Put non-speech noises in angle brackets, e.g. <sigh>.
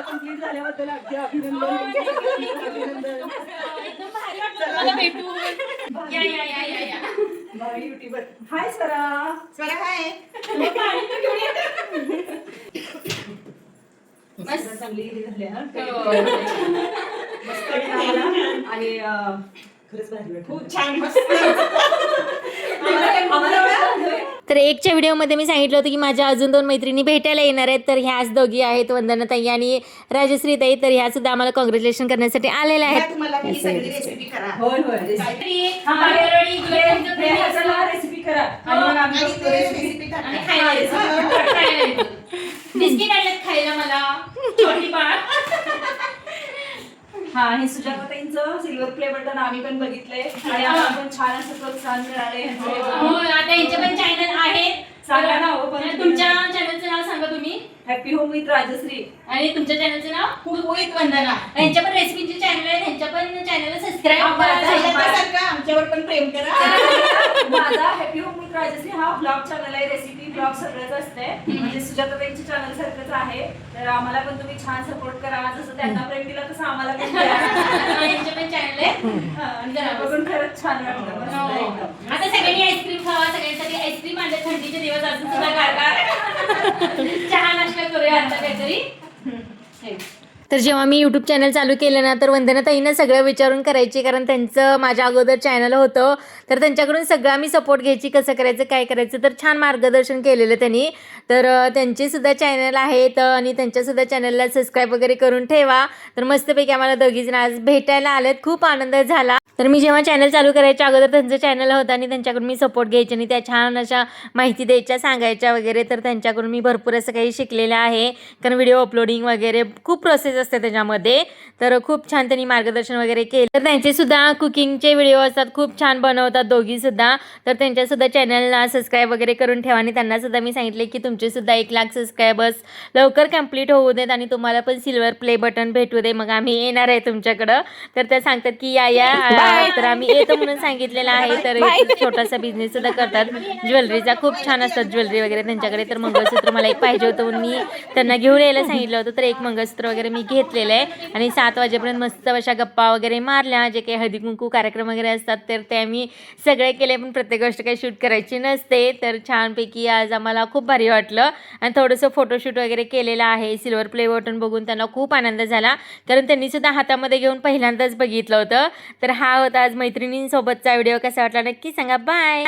Complete झाल्याबद्दल अगदी अभिनंदन अभिनंदन हाय. चांगली हा. हो. आणि खरंच भारी. खूप छान मस्त तर एकच्या व्हिडिओमध्ये मी सांगितलं होतं की माझ्या अजून दोन मैत्रिणी भेटायला येणार आहेत तर ह्याच दोघी आहेत वंदनाताई आणि राजश्रीताई. तर ह्या सुद्धा आम्हाला कॉंग्रॅच्युलेशन करण्यासाठी आलेल्या आहेत. ही <laughs> हा, हे. खायला मला. हा हे सुजाताताईंचं सिल्वर प्ले बटन आम्ही पण बघितलंय. आणि आम्हाला पण छान असं प्रोत्साहन मिळाले हो. आता यांचे पण चॅनल आहेत. सांगा ना हो, पण. तुमच्या चॅनलचं नाव सांगा तुम्ही. हॅपी होम विथ राजश्री आणि तुमच्या चॅनलचं नाव? कुळकुळीत वंदना यांच्या पण रेसिपीचे चॅनल आहेत. त्यांच्या पण चॅनलला सबस्क्राईब करा. आमच्यावर पण प्रेम करा. <laughs> माझा हॅपी होम विथ राजश्री हा ब्लॉग चॅनल आहे. रेसिपी ब्लॉग सगळंच असते म्हणजे सुजाताताईंचे चॅनल सारखंच आहे. तर आम्हाला पण तुम्ही छान सपोर्ट करा. जसं त्यांना प्रेम दिला तसं आम्हाला. यांचे पण <laughs> चॅनल आहे हा, आणि त्यांना बघून खरंच छान वाटलं. मस्त हो. एकदम. आता सगळ्यांनी आईस्क्रीम खावा सगळ्यांसाठी आईस्क्रीम आणले थंडीचे दिवस अजून सुद्धा गारगार <laughs> चहा नाश्ता करूया आता काहीतरी. हे. तर जेव्हा मी यूट्यूब चॅनल चालू केलं ना तर वंदनाताईंना सगळं विचारून करायची कारण त्यांचं माझ्या अगोदर चॅनल होतं. तर त्यांच्याकडून सगळं आम्ही सपोर्ट घ्यायची कसं करायचं काय करायचं तर छान मार्गदर्शन केलेलं त्यांनी. तर अं, त्यांचे सुद्धा चॅनल आहेत अं, आणि त्यांच्यासुद्धा चॅनलला सबस्क्राईब वगैरे करून ठेवा. तर मस्तपैकी आम्हाला दोघीजण आज भेटायला आलेत. खूप आनंद झाला. तर मी जेव्हा चॅनल चालू करायच्या अगोदर त्यांचं चॅनल होतं आणि त्यांच्याकडून मी सपोर्ट घ्यायचे आणि त्या छान अशा माहिती द्यायच्या सांगायच्या वगैरे तर त्यांच्याकडून मी भरपूर असं काही शिकलेलं आहे. कारण व्हिडिओ अपलोडिंग वगैरे खूप प्रोसेस असते त्याच्यामध्ये. तर खूप छान त्यांनी मार्गदर्शन वगैरे केलं. तर त्यांचे सुद्धा कुकिंगचे व्हिडिओ असतात खूप छान बनवतात दोघी सुद्धा. तर त्यांच्या सुद्धा चॅनलला सबस्क्राईब वगैरे करून ठेवा आणि त्यांना सुद्धा मी सांगितले की तुमचे सुद्धा एक लाख सबस्क्रायबर्स लवकर कंप्लीट होऊ देत आणि तुम्हाला पण सिल्वर प्ले बटन भेटू दे. मग आम्ही येणार आहे तुमच्याकडं. तर त्या सांगतात की या या तर आम्ही येतो म्हणून सांगितलेलं आहे. तर छोटासा बिझनेस सुद्धा करतात. ज्वेलरीचा खूप छान असतात ज्वेलरी वगैरे त्यांच्याकडे. तर मंगळसूत्र मला एक पाहिजे होतं म्हणून मी त्यांना घेऊन यायला सांगितलं होतं. तर एक मंगळसूत्र वगैरे मी घेतलेलं आहे. आणि सात वाजेपर्यंत मस्त अशा गप्पा वगैरे मारल्या. जे काही हळदी कुंकू कार्यक्रम वगैरे असतात तर ते आम्ही सगळे केले. पण प्रत्येक गोष्ट काही शूट करायची नसते. तर छानपैकी आज आम्हाला खूप भारी वाटलं. आणि थोडंसं फोटोशूट वगैरे केलेलं आहे. सिल्वर प्ले बटन बघून त्यांना खूप आनंद झाला. कारण त्यांनी सुद्धा हातामध्ये घेऊन पहिल्यांदाच बघितलं होतं. तर हा आहोत आज मैत्रिणींसोबतचा व्हिडिओ कसा वाटला नक्की सांगा. बाय